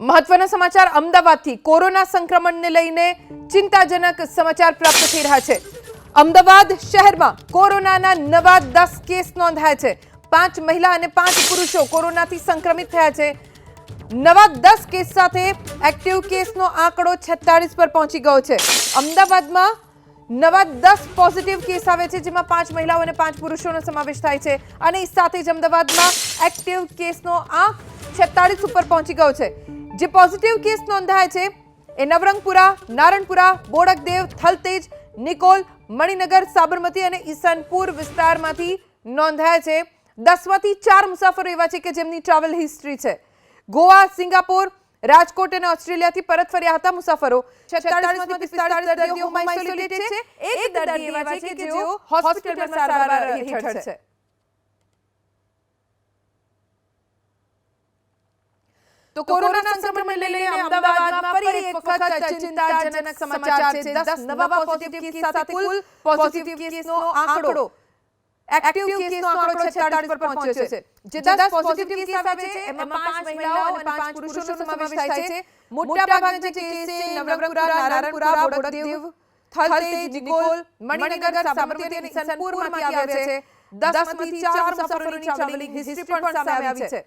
મહત્વના સમાચાર અમદાવાદથી. કોરોના સંક્રમણને લઈને ચિંતાજનક સમાચાર પ્રાપ્ત થઈ રહ્યા છે. અમદાવાદ શહેરમાં કોરોનાના નવા દસ કેસ નોંધાયા છે. પાંચ મહિલા અને પાંચ પુરુષો કોરોનાથી સંક્રમિત થયા છે. નવા દસ કેસ સાથે એક્ટિવ કેસનો આંકડો છેતાળીસ પર પહોંચી ગયો છે. અમદાવાદમાં નવા દસ પોઝિટિવ કેસ આવે છે, જેમાં પાંચ મહિલાઓ અને પાંચ પુરુષોનો સમાવેશ થાય છે. અને સાથે જ અમદાવાદમાં એક્ટિવ કેસનો આંક છેતાળીસ ઉપર પહોંચી ગયો છે. જે પોઝિટિવ કેસ નોંધાય છે, એ નવરંગપુરા, નારણપુરા, બોડકદેવ, થલતેજ, નિકોલ, મણિનગર, સાબરમતી અને ઈસનપુર વિસ્તારમાંથી નોંધાયા છે. દસમાંથી ચાર મુસાફરો એવા છે કે જેમની ટ્રાવેલ હિસ્ટ્રી છે. ગોવા, સિંગાપોર, રાજકોટ અને ઓસ્ટ્રેલિયાથી પરત ફર્યા હતા મુસાફરો. 46 માંથી 45 દર્દીઓ હોમ આઇસોલેટેડ છે. એક છે. તો કોરોના સંક્રમણને લઈને અમદાવાદમાં ફરી એક વખત ચિંતાજનક સમાચાર છે 10 નવા પોઝિટિવ કેસ સાથે કુલ પોઝિટિવ કેસનો આંકડો એક્ટિવ કેસનો આંકડો 46 પર પહોંચ્યો છે જે 10 પોઝિટિવ કેસ આવે છે એમાં પાંચ મહિલાઓ અને પાંચ પુરુષોનો સમાવેશ થાય છે મોટા ભાગના જે કેસ છે નવરંગપુરા નારાયણપુરા બોડકદેવ થલતેજ નિકોલ મણિનગર સાબરમતી અને ઈસનપુરમાંથી આવ્યા છે 10 માંથી 4 મુસાફરોની ટ્રાવેલિંગ હિસ્ટ્રી પણ સામે આવી છે